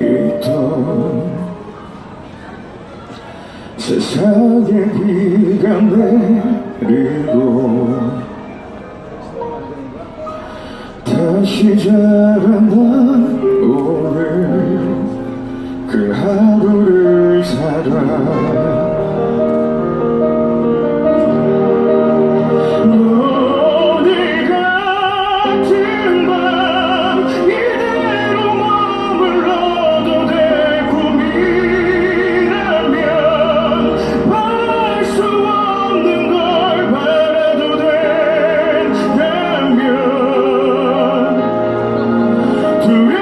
있던 세상에 비가 내리고 다시 자라난 오늘 그 하루를 살아 to